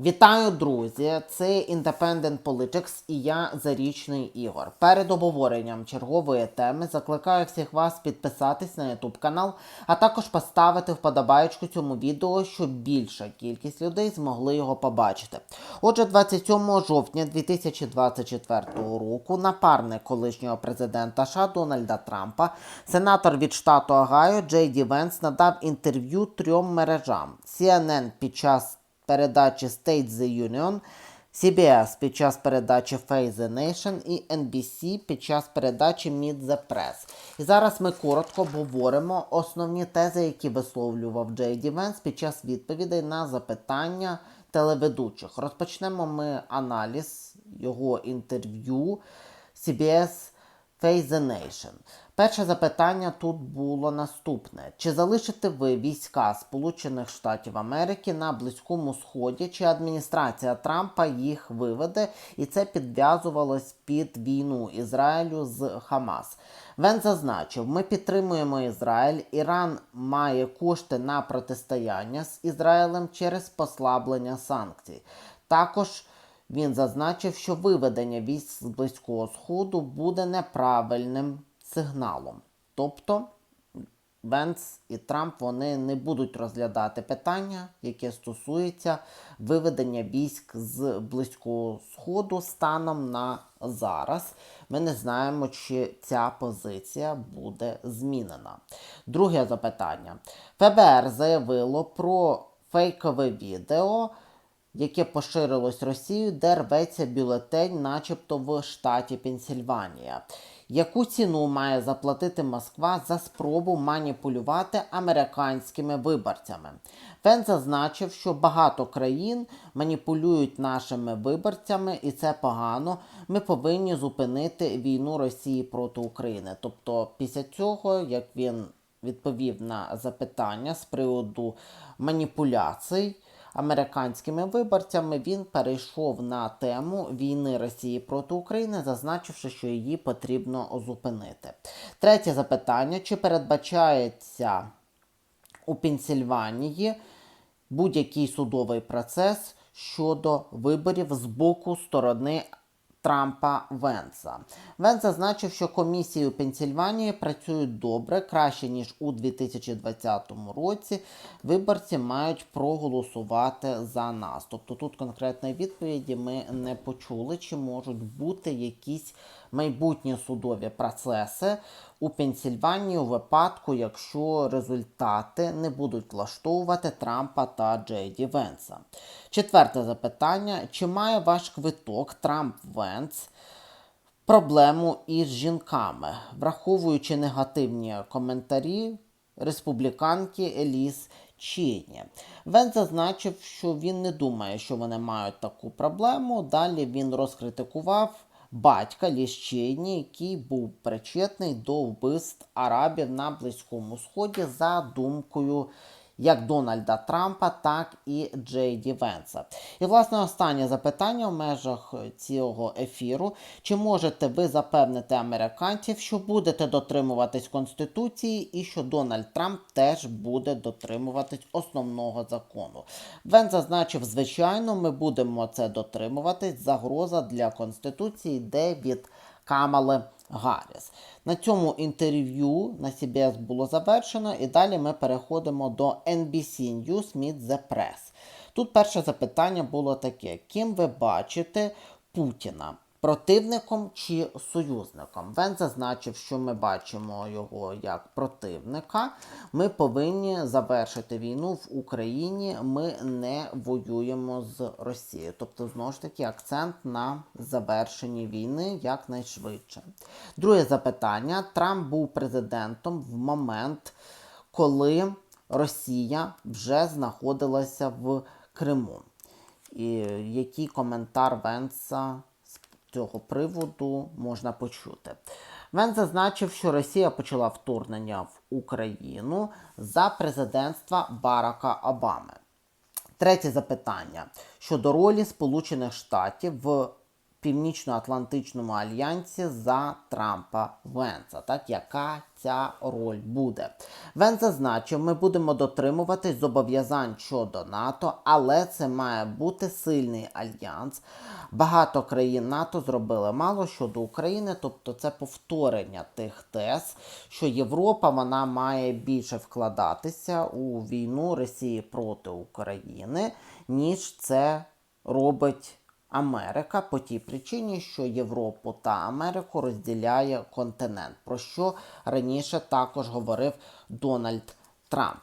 Вітаю, друзі! Це Independent Politics і я Зарічний Ігор. Перед обговоренням чергової теми закликаю всіх вас підписатись на YouTube канал, а також поставити вподобаєчку цьому відео, щоб більша кількість людей змогли його побачити. Отже, 27 жовтня 2024 року напарник колишнього президента США Дональда Трампа, сенатор від штату Огайо Джей Ді Венс надав інтерв'ю трьом мережам CNN під час передачі State the Union, CBS під час передачі Face the Nation і NBC під час передачі Meet the Press. І зараз ми коротко обговоримо основні тези, які висловлював Джей Ді Венс під час відповідей на запитання телеведучих. Розпочнемо ми аналіз його інтерв'ю CBS Face the Nation. Перше запитання тут було наступне: чи залишите ви війська Сполучених Штатів Америки на Близькому Сході, чи адміністрація Трампа їх виведе, і це підв'язувалось під війну Ізраїлю з Хамас? Вен зазначив, ми підтримуємо Ізраїль. Іран має кошти на протистояння з Ізраїлем через послаблення санкцій. Також він зазначив, що виведення військ з Близького Сходу буде неправильним сигналом. Тобто Венс і Трамп вони не будуть розглядати питання, яке стосується виведення військ з Близького Сходу станом на зараз. Ми не знаємо, чи ця позиція буде змінена. Друге запитання. ФБР заявило про фейкове відео яке поширилось Росією, де рветься бюлетень, начебто в штаті Пенсільванія. Яку ціну має заплатити Москва за спробу маніпулювати американськими виборцями? Фен зазначив, що багато країн маніпулюють нашими виборцями, і це погано. Ми повинні зупинити війну Росії проти України. Тобто, після цього, як він відповів на запитання з приводу маніпуляцій американськими виборцями, він перейшов на тему війни Росії проти України, зазначивши, що її потрібно зупинити. Третє запитання: чи передбачається у Пенсільванії будь-який судовий процес щодо виборів з боку сторони Трампа Венса. Венс зазначив, що комісії у Пенсільванії працюють добре, краще ніж у 2020 році. Виборці мають проголосувати за нас. Тобто тут конкретної відповіді ми не почули, чи можуть бути якісь майбутні судові процеси у Пенсільванії у випадку, якщо результати не будуть влаштовувати Трампа та Джей Ді Венса. Четверте запитання: чи має ваш квиток Трамп Венс? Проблему із жінками, враховуючи негативні коментарі республіканки Еліс Чіні. Вен зазначив, що він не думає, що вони мають таку проблему. Далі він розкритикував батька Ліщині, який був причетний до вбивств арабів на Близькому Сході за думкою як Дональда Трампа, так і Джей Ді Венса. І, власне, останнє запитання в межах цього ефіру: чи можете ви запевнити американців, що будете дотримуватись Конституції і що Дональд Трамп теж буде дотримуватись основного закону? Вен зазначив, звичайно, ми будемо це дотримуватись. Загроза для Конституції йде від Камали Гарріс. На цьому інтерв'ю на CBS було завершено, і далі ми переходимо до NBC News Meet the Press. Тут перше запитання було таке: ким ви бачите Путіна? Противником чи союзником? Вен зазначив, що ми бачимо його як противника. Ми повинні завершити війну в Україні. Ми не воюємо з Росією. Тобто, знову ж таки, акцент на завершенні війни якнайшвидше. Друге запитання: Трамп був президентом в момент, коли Росія вже знаходилася в Криму. І який коментар Венса? Цього приводу можна почути. Вен зазначив, що Росія почала вторгнення в Україну за президентства Барака Обами. Третє запитання щодо ролі Сполучених Штатів в Північно-Атлантичному альянсі за Трампа Венса. Так, яка ця роль буде? Венс зазначив, ми будемо дотримуватись зобов'язань щодо НАТО, але це має бути сильний альянс. Багато країн НАТО зробили мало щодо України, тобто це повторення тих тез, що Європа вона має більше вкладатися у війну Росії проти України, ніж це робить. Америка по тій причині, що Європу та Америку розділяє континент, про що раніше також говорив Дональд Трамп.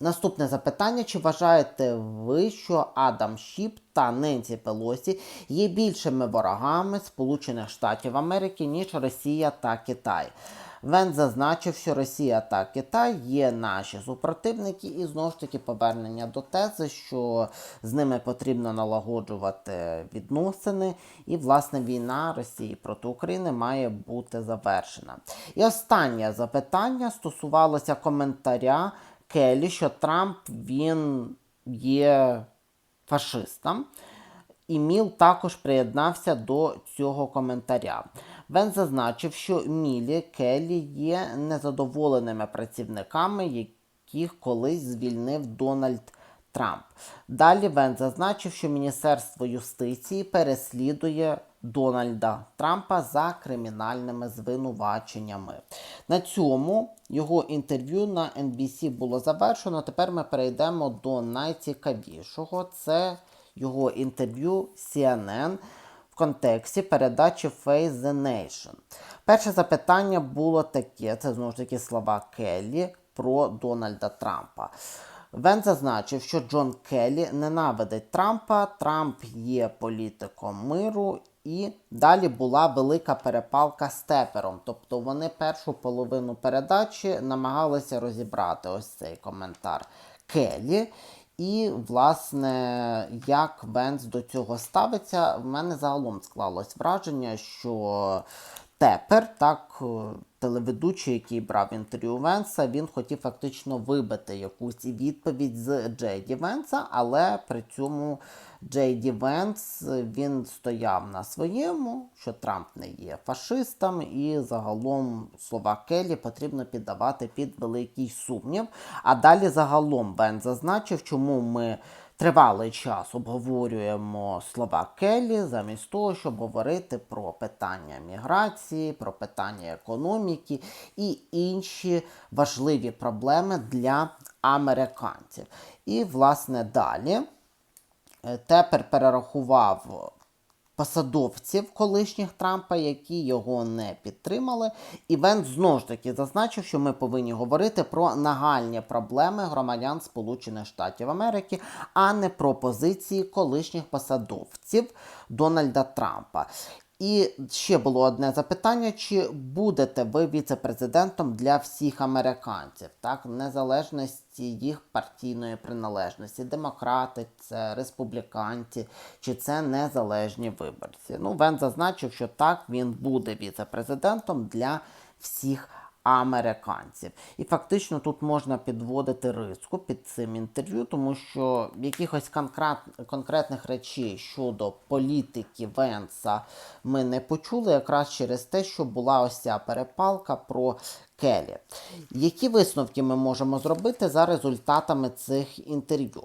Наступне запитання: чи вважаєте ви, що Адам Шіп та Ненсі Пелосі є більшими ворогами Сполучених Штатів Америки, ніж Росія та Китай? Вен зазначив, що Росія та Китай є наші супротивники, і знову ж таки повернення до тези, що з ними потрібно налагоджувати відносини, і власне війна Росії проти України має бути завершена. І останнє запитання стосувалося коментаря Келі, що Трамп він є фашистом. І Міл також приєднався до цього коментаря. Вен зазначив, що Мілі Келлі є незадоволеними працівниками, яких колись звільнив Дональд Трамп. Далі Вен зазначив, що Міністерство юстиції переслідує Дональда Трампа за кримінальними звинуваченнями. На цьому його інтерв'ю на NBC було завершено. Тепер ми перейдемо до найцікавішого. Це його інтерв'ю CNN контексті передачі Face the Nation. Перше запитання було таке: це знову ж таки слова Келлі про Дональда Трампа. Вен зазначив, що Джон Келлі ненавидить Трампа, Трамп є політиком миру, і далі була велика перепалка з Тепером. Тобто вони першу половину передачі намагалися розібрати ось цей коментар Келлі. І, власне, як Венс до цього ставиться, в мене загалом склалось враження, що тепер так. Телеведучий, який брав інтерв'ю Венса, він хотів фактично вибити якусь відповідь з Джейді Венса, але при цьому Джейді Венс він стояв на своєму, що Трамп не є фашистом, і загалом слова Келлі потрібно піддавати під великий сумнів. А далі загалом Венс зазначив, чому ми. Тривалий час обговорюємо слова Келлі замість того, щоб говорити про питання міграції, про питання економіки і інші важливі проблеми для американців. І, власне, далі тепер перерахував посадовців колишніх Трампа, які його не підтримали. І Вен знову ж таки зазначив, що ми повинні говорити про нагальні проблеми громадян Сполучених Штатів Америки, а не про позиції колишніх посадовців Дональда Трампа. І ще було одне запитання: чи будете ви віце-президентом для всіх американців, так, в незалежності їх партійної приналежності, демократи, це республіканці, чи це незалежні виборці? Ну, Вен зазначив, що так він буде віце-президентом для всіх. І фактично тут можна підводити риску під цим інтерв'ю, тому що якихось конкрет, конкретних речей щодо політики Венса ми не почули, якраз через те, що була ось ця перепалка про Келі. Які висновки ми можемо зробити за результатами цих інтерв'ю?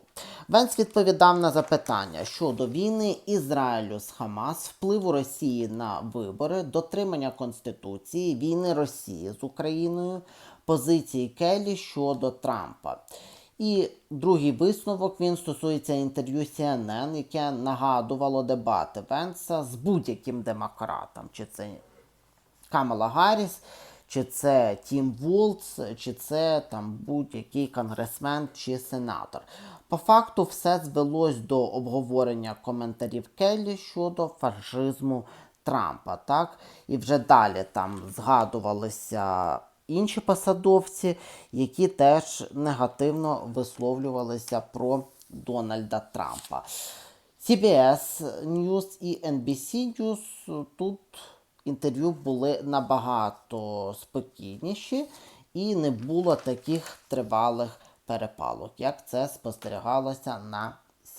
Венс відповідав на запитання щодо війни Ізраїлю з Хамас, впливу Росії на вибори, дотримання Конституції, війни Росії з Україною, позиції Келі щодо Трампа. І другий висновок він стосується інтерв'ю CNN, яке нагадувало дебати Венса з будь-яким демократом, чи це Камала Гарріс, чи це Тім Вулц, чи це там будь-який конгресмен чи сенатор. По факту, все звелось до обговорення коментарів Келлі щодо фашизму Трампа. так? І вже далі там згадувалися інші посадовці, які теж негативно висловлювалися про Дональда Трампа. CBS News і NBC News тут інтерв'ю були набагато спокійніші і не було таких тривалих перепалок, як це спостерігалося на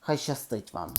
Хай щастить вам!